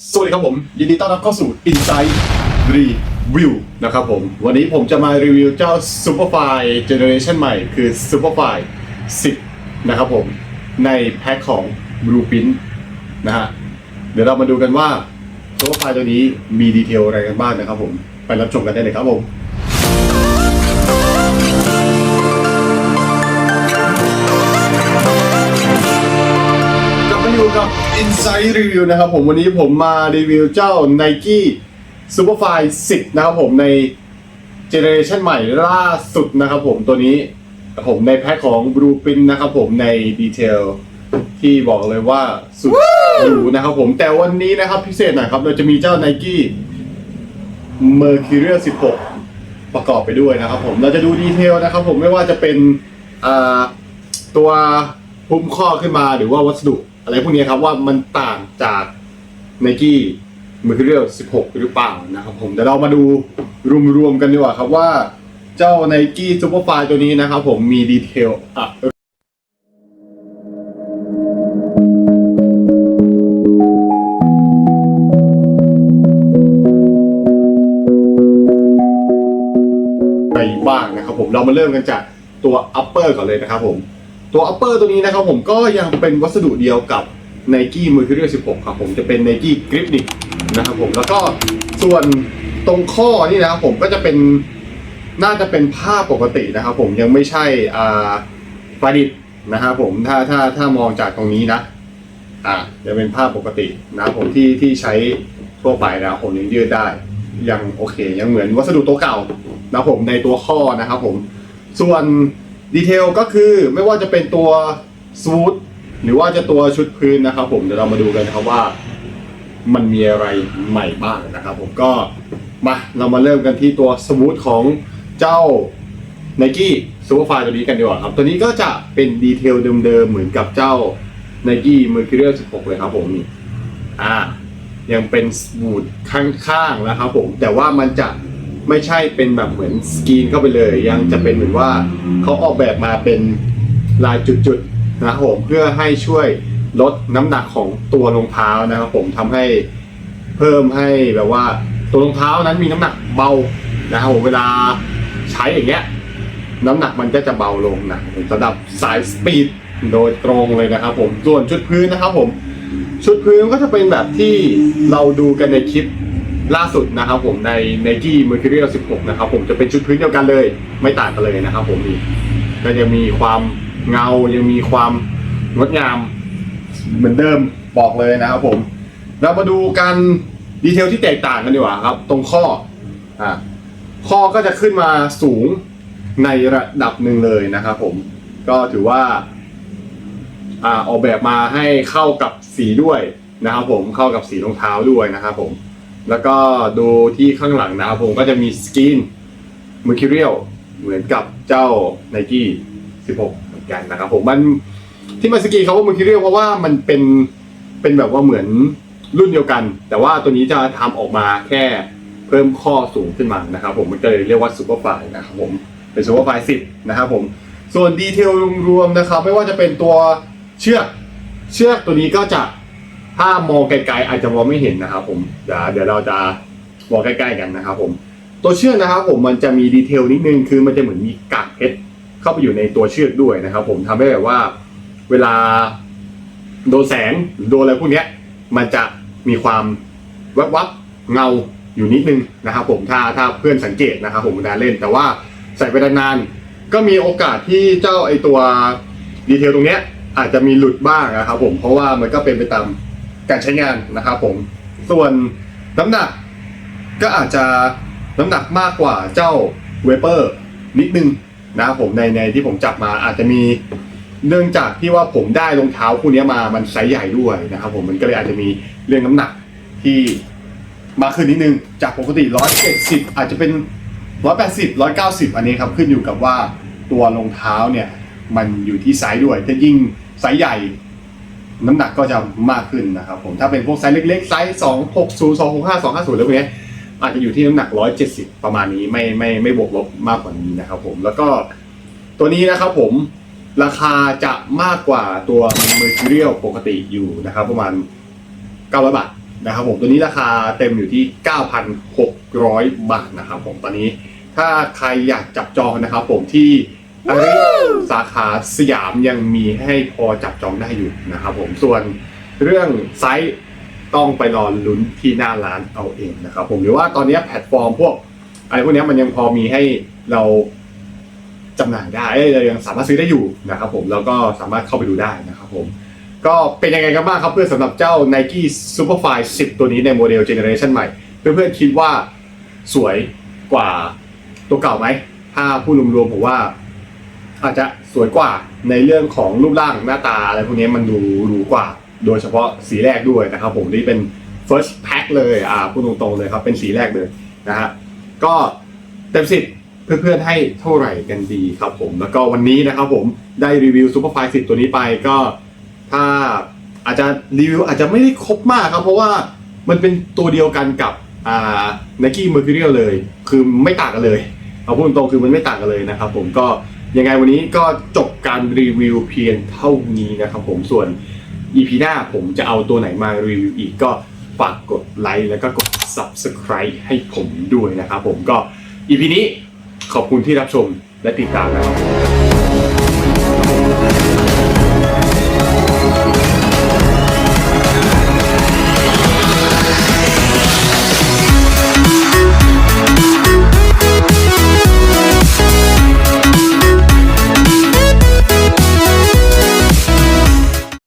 สวัสดีครับผม ยินดีต้อนรับเข้าสู่ Insight Review นะครับผม วันนี้ผมจะมารีวิวเจ้า Superfly Generation ใหม่ คือ Superfly 10 นะครับผม ในแพ็คของ Blue Pin นะฮะ เดี๋ยวเรามาดูกันว่า Superfly ตัวนี้มีดีเทลอะไรกันบ้างนะครับผม ไปรับชมกันได้เลยครับผม กับ Insight Review นะครับผมวันนี้ผมมารีวิวเจ้า Nike Superfly 10 นะครับผมในเจเนอเรชันใหม่ล่าสุดนะครับผมตัวนี้ผมในแพ็คของ Blueprint นะครับผมในดีเทลที่บอกเลยว่าสุดหรูนะครับผมแต่วันนี้นะครับพิเศษหน่อยครับ เราจะมีเจ้า Nike Mercurial 16 ประกอบไปด้วยนะครับผมเราจะดูดีเทลนะครับผมไม่ว่าจะเป็นตัวพุ่มข้อขึ้นมาหรือว่าวัสดุ อะไรพวกนี้ครับว่ามันต่างจาก n i กี้มือเรียล16 หรือเปล่านะครับผมเดี๋ยวเรามาดูรวมๆกันดีกว่าครับว่าเจ้า n i กี้ซูเปอร์ไฟตัวนี้นะครับผมมีดีเทลอะไรบ้างนะครับผมเรามาเริ่มกันจากตัว upper ก่อนเลยนะครับผม ตัว upper ตัวนี้นะครับผมก็ยังเป็นวัสดุเดียวกับ Nike Mercurial 16 ครับผมจะเป็น Nike Gripnik นะครับผมแล้วก็ส่วนตรงข้อนี่นะครับผมก็จะเป็นน่าจะเป็นผ้าปกตินะครับผมยังไม่ใช่อ่าฟาดิตนะครับผมถ้าถ้าถ้ามองจากตรงนี้นะอ่าจะเป็นผ้าปกตินะครับผมที่ที่ใช้ทั่วไปนะครับผมยังยืดได้ยังโอเค ยังเหมือนวัสดุตัวเก่านะครับผมในตัวข้อนะครับผมส่วน ดีเทลก็คือไม่ว่าจะเป็นตัวซูทหรือว่าจะตัวชุดพื้นนะครับ ผมเดี๋ยวเรามาดูกันนะครับว่า มันมีอะไรใหม่บ้างนะครับ ผมก็มาเรามาเริ่มกันที่ตัวสมูทของเจ้า Nike Superfly ตัวนี้กันดีกว่าครับ ตัวนี้ก็จะเป็นดีเทลเดิมๆเหมือนกับเจ้า Nike Mercurial 16 เลยครับผมนี่อ่ายังเป็นสมูทข้างๆนะครับผมแต่ว่ามันจะ ไม่ใช่เป็นแบบเหมือนสกรีนเข้าไปเลย ยังจะเป็นเหมือนว่าเขาออกแบบมาเป็นลายจุดๆนะครับผมเพื่อให้ช่วยลดน้ำหนักของตัวรองเท้านะครับผมทำให้เพิ่มให้แบบว่าตัวรองเท้านั้นมีน้ำหนักเบานะครับผมเวลาใช้อย่างเงี้ยน้ำหนักมันก็จะเบาลงนะสำหรับสายสปีดโดยตรงเลยนะครับผมส่วนชุดพื้นนะครับผม ชุดพื้นก็จะเป็นแบบที่เราดูกันในคลิป ล่าสุดนะครับผมใน Nike Mercurial 16 นะครับผมจะเป็นชุดพื้นเดียวกันเลย ไม่ต่างกันเลยนะครับผมนี่ก็ยังมีความเงายังมีความงดงามเหมือนเดิมบอกเลยนะครับผม เรามาดูกันดีเทลที่แตกต่างกันดีกว่าครับ ตรงข้ออ่าข้อก็จะขึ้นมาสูงในระดับหนึ่งเลยนะครับผมก็ถือว่าอ่าออกแบบมาให้เข้ากับสีด้วยนะครับผมเข้ากับสีรองเท้าด้วยนะครับผม แล้วก็ดูที่ข้างหลังนะครับผมก็จะมีสกรีน Mercurial เหมือนกับเจ้า Nike 16 เหมือนกันนะครับผมมันที่มันสกีเขาว่า Mercurial เพราะว่ามันเป็นเป็นแบบว่าเหมือนรุ่นเดียวกัน แต่ว่าตัวนี้จะทำออกมาแค่เพิ่มข้อสูงขึ้นมานะครับผมมันก็เลยเรียกว่า Superfly นะครับผมเป็น Superfly 10นะครับผมส่วนดีเทลรวมๆนะครับ ไม่ว่าจะเป็นตัวเชือกเชือกตัวนี้ก็จะ ถ้ามองไกลๆอาจจะมองไม่เห็นนะครับผมเดี๋ยวเดี๋ยวเราจะมองใกล้ๆกันนะครับผมตัวเชือกนะครับผมมันจะมีดีเทลนิดนึงคือมันจะเหมือนมีกากเพชรเข้าไปอยู่ในตัวเชือกด้วยนะครับ ผมทำให้แบบว่าเวลาโดนแสงหรือโดนอะไรพวกนี้มันจะมีความวับวับๆเงาอยู่นิดนึงนะครับ ผมถ้าถ้าเพื่อนสังเกตนะครับ ผมเวลาเล่นแต่ว่าใส่ไปนานๆก็มีโอกาสที่เจ้าไอตัวดีเทลตรงเนี้ยอาจจะมีหลุดบ้างนะครับ ผมเพราะว่ามันก็เป็นไปตาม การใช้งานนะครับผม ส่วนน้ำหนักก็อาจจะน้ำหนักมากกว่าเจ้าเวเปอร์นิดนึงนะครับผมในในที่ผมจับมาอาจจะมีเนื่องจากที่ว่าผมได้รองเท้าคู่นี้มามันไซส์ใหญ่ด้วยนะครับผมมันก็เลยอาจจะมีเรื่องน้ำหนักที่มาขึ้นนิดนึง จากปกติ 170 อาจจะเป็น 180 190 อันนี้ครับขึ้นอยู่กับว่าตัวรองเท้าเนี่ยมันอยู่ที่ไซส์ด้วยถ้ายิ่งไซส์ใหญ่ น้ำหนักก็จะมากขึ้นนะครับผมถ้าเป็นพวกไซส์เล็กๆไซส์260 265 250แล้วพวกเนี้ยอาจจะอยู่ที่น้ำหนัก170ประมาณนี้ไม่ไม่ไม่บวกลบมากกว่านี้นะครับผมแล้วก็ตัวนี้นะครับผมราคาจะมากกว่าตัว Mercurial ปกติอยู่นะครับ ประมาณ900บาทนะครับผมตัวนี้ราคาเต็มอยู่ที่ 9,600 บาทนะครับผมตอนนี้ถ้าใครอยากจับจองนะครับผมที่ อาริสาขาสยามยังมีให้พอจับจองได้อยู่นะครับผมส่วนเรื่องไซส์ต้องไปรอลุ้นที่หน้าร้านเอาเองนะครับผมหรือว่าตอนนี้แพลตฟอร์มพวกอะไรพวกนี้มันยังพอมีให้เราจำหน่ายได้เอ้ยเรายังสามารถซื้อได้อยู่นะครับผมแล้วก็สามารถเข้าไปดูได้นะครับผมก็เป็นยังไงกันบ้างครับเพื่อนสำหรับเจ้า Nike Superfly 10 ตัวนี้ในโมเดลเจเนอเรชันใหม่ เพื่อนๆคิดว่าสวยกว่าตัวเก่าไหมถ้าพูดรวมๆผมว่า อาจจะสวยกว่าในเรื่องของรูปร่างหน้าตาอะไรพวกนี้มันดูหรูกว่า โดยเฉพาะสีแรกด้วยนะครับผมที่เป็น first pack เลยอ่าพูดตรงๆเลยครับเป็นสีแรกเลยนะฮะก็เต็มสิบเพื่อนๆให้เท่าไหร่กันดีครับผม แล้วก็วันนี้นะครับผมได้รีวิว Superfly 10ตัวนี้ไปก็ถ้าอาจจะรีวิวอาจจะไม่ได้ครบมากครับ เพราะว่ามันเป็นตัวเดียวกันกับอ่า Nike Mercurial เลย คือไม่ต่างกันเลย เอาพูดตรงๆคือมันไม่ต่างกันเลยนะครับผมก็ ยังไงวันนี้ก็จบการรีวิวเพียงเท่านี้นะครับผมส่วน EP หน้าผมจะเอาตัวไหนมารีวิวอีกก็ฝากกดไลค์แล้วก็กด Subscribe ให้ผมด้วยนะครับผมก็ EP นี้ขอบคุณที่รับชมและติดตามนะครับ